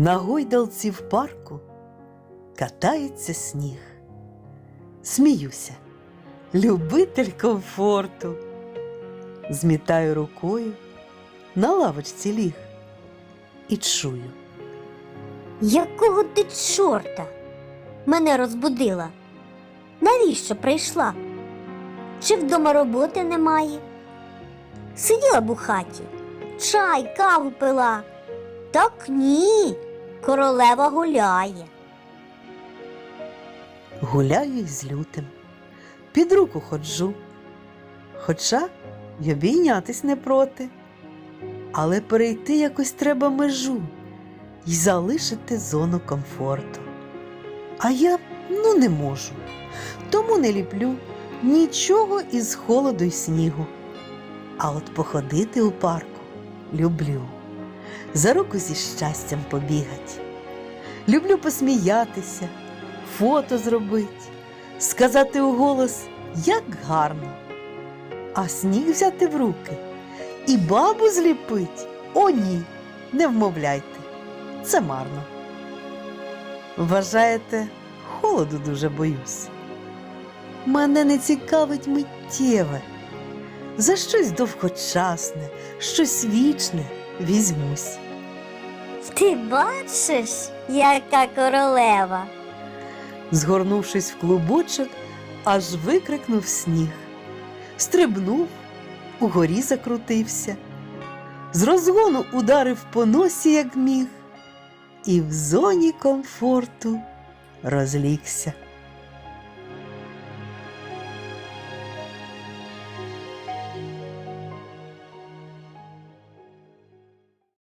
На гойдалці в парку катається сніг. Сміюся, любитель комфорту. Змітаю рукою, на лавочці ліг і чую. Якого ти чорта? Мене розбудила. Навіщо прийшла? Чи вдома роботи немає? Сиділа б у хаті, чай, каву пила. Так ні, королева гуляє. Гуляю із лютим, під руку ходжу, хоча й обійнятись не проти. Але перейти якось треба межу і залишити зону комфорту. А я ну не можу, тому не ліплю нічого із холоду й снігу. А от походити у парку люблю, за руку зі щастям побігать. Люблю посміятися, фото зробить, сказати у голос, як гарно, а сніг взяти в руки і бабу зліпить. О, ні, не вмовляйте, це марно. Вважаєте, холоду дуже боюсь. Мене не цікавить миттєве, за щось довгочасне, щось вічне візьмусь. Ти бачиш, яка королева? Згорнувшись в клубочок, аж викрикнув сніг. Стрибнув, угорі закрутився, з розгону ударив по носі, як міг, і в зоні комфорту розлігся.